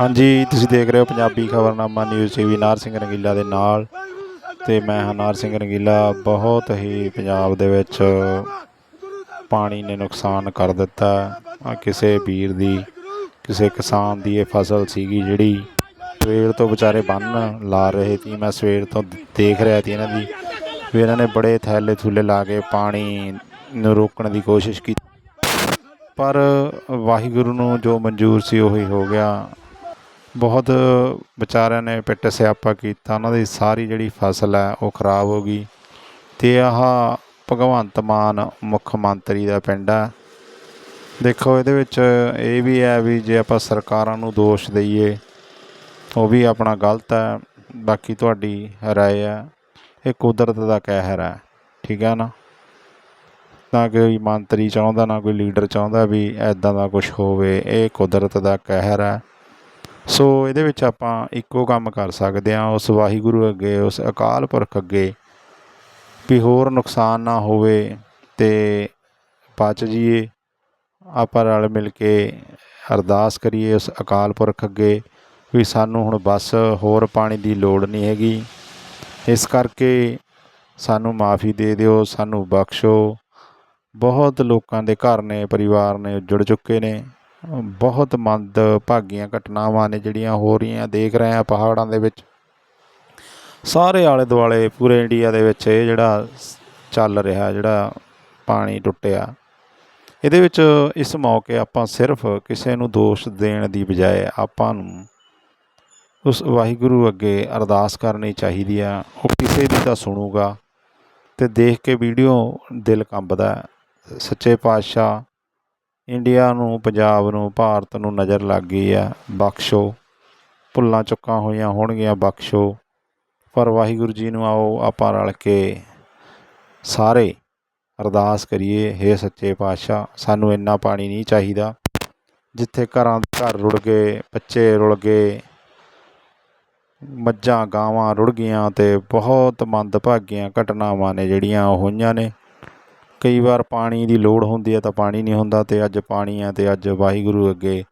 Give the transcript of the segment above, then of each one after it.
ਹਾਂਜੀ, ਤੁਸੀਂ ਦੇਖ ਰਹੇ ਹੋ ਪੰਜਾਬੀ ਖਬਰਨਾਮਾ ਨਿਊਜ਼ ਟੀਵੀ ਨਾਰ ਸਿੰਘ ਰੰਗੀਲਾ ਦੇ ਨਾਲ। ਤੇ ਮੈਂ ਹਾਂ ਨਾਰ ਸਿੰਘ ਰੰਗੀਲਾ, ਬਹੁਤ ਹੀ ਪੰਜਾਬ ਦੇ ਵਿੱਚ ਪਾਣੀ ਨੇ ਨੁਕਸਾਨ ਕਰ ਦਿੱਤਾ। ਆ ਕਿਸੇ ਵੀਰ ਦੀ, ਕਿਸੇ ਕਿਸਾਨ ਦੀ ਇਹ ਫਸਲ ਸੀਗੀ ਜਿਹੜੀ ਸਵੇਰ ਤੋਂ ਵਿਚਾਰੇ ਬੰਨ ਲਾ ਰਹੇ ਸੀ। ਮੈਂ ਸਵੇਰ ਤੋਂ ਦੇਖ ਰਿਹਾ ਸੀ ਇਹਨਾਂ ਦੀ ਵੀ ਇਹਨਾਂ ਨੇ ਬੜੇ ਥੈਲੇ ਥੁੱਲੇ ਲਾ ਕੇ ਪਾਣੀ ਨੂੰ ਰੋਕਣ ਦੀ ਕੋਸ਼ਿਸ਼ ਕੀਤੀ। ਪਰ ਵਾਹਿਗੁਰੂ ਨੂੰ ਜੋ ਮਨਜ਼ੂਰ ਸੀ ਉਹੀ ਹੋ ਗਿਆ। ਬਹੁਤ ਵਿਚਾਰਿਆਂ ਨੇ ਪਿੱਟ ਸਿਆਪਾ ਕੀਤਾ। ਉਹਨਾਂ ਦੀ ਸਾਰੀ ਜਿਹੜੀ ਫਸਲ ਹੈ ਉਹ ਖਰਾਬ ਹੋ ਗਈ ਤੇ ਆਹ ਭਗਵੰਤ ਮਾਨ ਮੁੱਖ ਮੰਤਰੀ ਦਾ ਪਿੰਡ ਹੈ। ਦੇਖੋ, ਇਹਦੇ ਵਿੱਚ ਇਹ ਵੀ ਹੈ ਵੀ ਜੇ ਆਪਾਂ ਸਰਕਾਰਾਂ ਨੂੰ ਦੋਸ਼ ਦਈਏ, ਉਹ ਵੀ ਆਪਣਾ ਗਲਤ ਹੈ। ਬਾਕੀ ਤੁਹਾਡੀ ਰਾਏ ਹੈ। ਇਹ ਕੁਦਰਤ ਦਾ ਕਹਿਰ ਹੈ। ਠੀਕ ਹੈ ਨਾ? ਨਾ ਕੋਈ ਮੰਤਰੀ ਚਾਹੁੰਦਾ, ਨਾ ਕੋਈ ਲੀਡਰ ਚਾਹੁੰਦਾ ਵੀ ਐਦਾਂ ਦਾ ਕੁਝ ਹੋਵੇ। ਇਹ ਕੁਦਰਤ ਦਾ ਕਹਿਰ ਹੈ। ਸੋ ਇਹਦੇ ਵਿੱਚ ਆਪਾਂ ਇੱਕੋ ਕੰਮ ਕਰ ਸਕਦੇ ਹਾਂ, ਉਸ ਵਾਹਿਗੁਰੂ ਅੱਗੇ, ਉਸ ਅਕਾਲ ਪੁਰਖ ਅੱਗੇ, ਵੀ ਹੋਰ ਨੁਕਸਾਨ ਨਾ ਹੋਵੇ ਤੇ ਬਚ ਜੀਏ ਆਪਾਂ ਰਲ ਮਿਲ ਕੇ ਅਰਦਾਸ ਕਰੀਏ ਉਸ ਅਕਾਲ ਪੁਰਖ ਅੱਗੇ ਵੀ ਸਾਨੂੰ ਹੁਣ ਬਸ ਹੋਰ ਪਾਣੀ ਦੀ ਲੋੜ ਨਹੀਂ ਹੈਗੀ। ਇਸ ਕਰਕੇ ਸਾਨੂੰ ਮਾਫੀ ਦੇ ਦਿਓ, ਸਾਨੂੰ ਬਖਸ਼ੋ। ਬਹੁਤ ਲੋਕਾਂ ਦੇ ਘਰ ਨੇ, ਪਰਿਵਾਰ ਨੇ ਉੱਜੜ ਚੁੱਕੇ ਨੇ। ਬਹੁਤ ਮੰਦ ਭਾਗੀਆਂ ਘਟਨਾਵਾਂ ਨੇ ਜਿਹੜੀਆਂ ਹੋ ਰਹੀਆਂ। ਦੇਖ ਰਹੇ ਆ ਪਹਾੜਾਂ ਦੇ ਵਿੱਚ। ਸਾਰੇ ਆਲੇ ਦੁਆਲੇ ਪੂਰੇ ਇੰਡੀਆ ਦੇ ਵਿੱਚ ਇਹ ਜਿਹੜਾ ਚੱਲ ਰਿਹਾ, ਜਿਹੜਾ ਪਾਣੀ ਟੁੱਟਿਆ, ਇਹਦੇ ਵਿੱਚ ਇਸ ਮੌਕੇ ਆਪਾਂ ਸਿਰਫ ਕਿਸੇ ਨੂੰ ਦੋਸ਼ ਦੇਣ ਦੀ ਬਜਾਏ ਆਪਾਂ ਨੂੰ ਉਸ ਵਾਹਿਗੁਰੂ ਅੱਗੇ ਅਰਦਾਸ ਕਰਨੀ ਚਾਹੀਦੀ ਆ। ਉਹ ਕਿਸੇ ਦੀ ਤਾਂ ਸੁਣੂਗਾ ਤੇ ਦੇਖ ਕੇ ਵੀਡੀਓ ਦਿਲ ਕੰਬਦਾ। ਸੱਚੇ ਪਾਤਸ਼ਾਹ ਇੰਡੀਆ ਨੂੰ, ਪੰਜਾਬ ਨੂੰ, ਭਾਰਤ ਨੂੰ ਨਜ਼ਰ ਲੱਗ ਗਈ ਆ ਬਖਸ਼ੋ। ਭੁੱਲਾਂ ਚੁੱਕਾਂ ਹੋਈਆਂ ਹੋਣਗੀਆਂ ਬਖਸ਼ੋ। ਪਰ ਵਾਹਿਗੁਰੂ ਜੀ ਨੂੰ ਆਓ, ਆਪਾਂ ਰਲ ਕੇ ਸਾਰੇ ਅਰਦਾਸ ਕਰੀਏ, ਹੇ ਸੱਚੇ ਪਾਤਸ਼ਾਹ, ਸਾਨੂੰ ਇੰਨਾ ਪਾਣੀ ਨਹੀਂ ਚਾਹੀਦਾ। ਜਿੱਥੇ ਘਰਾਂ ਦੇ ਘਰ ਰੁੜ ਗਏ, ਬੱਚੇ ਰੁੜ ਗਏ, ਮੱਝਾਂ, ਗਾਵਾਂ ਰੁੜ ਗਈਆਂ ਤੇ ਬਹੁਤ ਮੰਦਭਾਗੀਆਂ ਘਟਨਾਵਾਂ ਨੇ ਜਿਹੜੀਆਂ ਉਹ ਹੋਈਆਂ ਨੇ। ਕਈ ਵਾਰ ਪਾਣੀ ਦੀ ਲੋੜ ਹੁੰਦੀ ਹੈ ਤਾਂ ਪਾਣੀ ਨਹੀਂ ਹੁੰਦਾ ਅਤੇ ਅੱਜ ਪਾਣੀ ਆ ਅਤੇ ਅੱਜ ਵਾਹਿਗੁਰੂ ਅੱਗੇ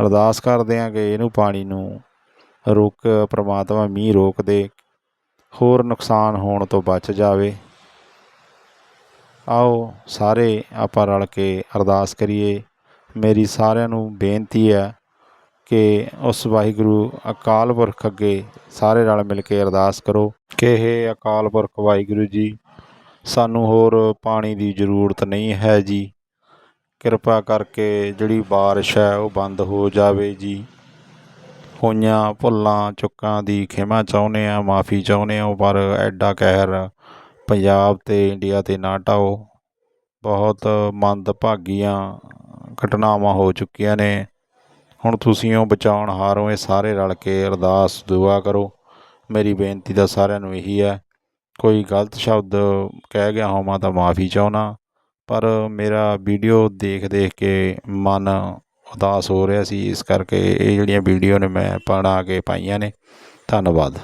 ਅਰਦਾਸ ਕਰਦੇ ਹਾਂ ਕਿ ਇਹਨੂੰ ਪਾਣੀ ਨੂੰ ਰੋਕ, ਪ੍ਰਮਾਤਮਾ ਮੀਂਹ ਰੋਕ ਦੇ, ਹੋਰ ਨੁਕਸਾਨ ਹੋਣ ਤੋਂ ਬਚ ਜਾਵੇ। ਆਓ ਸਾਰੇ ਆਪਾਂ ਰਲ ਕੇ ਅਰਦਾਸ ਕਰੀਏ। ਮੇਰੀ ਸਾਰਿਆਂ ਨੂੰ ਬੇਨਤੀ ਹੈ ਕਿ ਉਸ ਵਾਹਿਗੁਰੂ ਅਕਾਲ ਪੁਰਖ ਅੱਗੇ ਸਾਰੇ ਰਲ ਮਿਲ ਕੇ ਅਰਦਾਸ ਕਰੋ ਕਿ ਇਹ ਅਕਾਲ ਪੁਰਖ ਵਾਹਿਗੁਰੂ ਜੀ ਸਾਨੂੰ ਹੋਰ ਪਾਣੀ ਦੀ ਜ਼ਰੂਰਤ ਨਹੀਂ ਹੈ ਜੀ। ਕਿਰਪਾ ਕਰਕੇ ਜਿਹੜੀ ਬਾਰਿਸ਼ ਹੈ ਉਹ ਬੰਦ ਹੋ ਜਾਵੇ ਜੀ। ਹੋਈਆਂ ਭੁੱਲਾਂ, ਚੁੱਕਾਂ ਦੀ ਖਿਮਾ ਚਾਹੁੰਦੇ ਆ ਮਾਫੀ ਚਾਹੁੰਦੇ ਆ ਪਰ ਐਡਾ ਕਹਿਰ ਪੰਜਾਬ ਤੇ ਇੰਡੀਆ ਤੇ ਨਾ ਢਾਓ। ਬਹੁਤ ਮੰਦਭਾਗੀਆਂ ਘਟਨਾਵਾਂ ਹੋ ਚੁੱਕੀਆਂ ਨੇ। ਹੁਣ ਤੁਸੀਂ ਉਹ ਬਚਾਉਣ ਹਾਰੋ ਇਹ ਸਾਰੇ ਰਲ ਕੇ ਅਰਦਾਸ ਦੁਆ ਕਰੋ। ਮੇਰੀ ਬੇਨਤੀ ਤਾਂ ਸਾਰਿਆਂ ਨੂੰ ਇਹੀ ਹੈ ਕੋਈ ਗਲਤ ਸ਼ਬਦ ਕਹਿ ਗਿਆ ਹੋਵਾਂ ਤਾਂ ਮਾਫੀ ਚਾਹੁੰਦਾ। ਪਰ ਮੇਰਾ ਵੀਡੀਓ ਦੇਖ ਦੇਖ ਕੇ ਮਨ ਉਦਾਸ ਹੋ ਰਿਹਾ ਸੀ। ਇਸ ਕਰਕੇ ਇਹ ਜਿਹੜੀਆਂ ਵੀਡੀਓ ਨੇ ਮੈਂ ਬਣਾ ਕੇ ਪਾਈਆਂ ਨੇ। ਧੰਨਵਾਦ।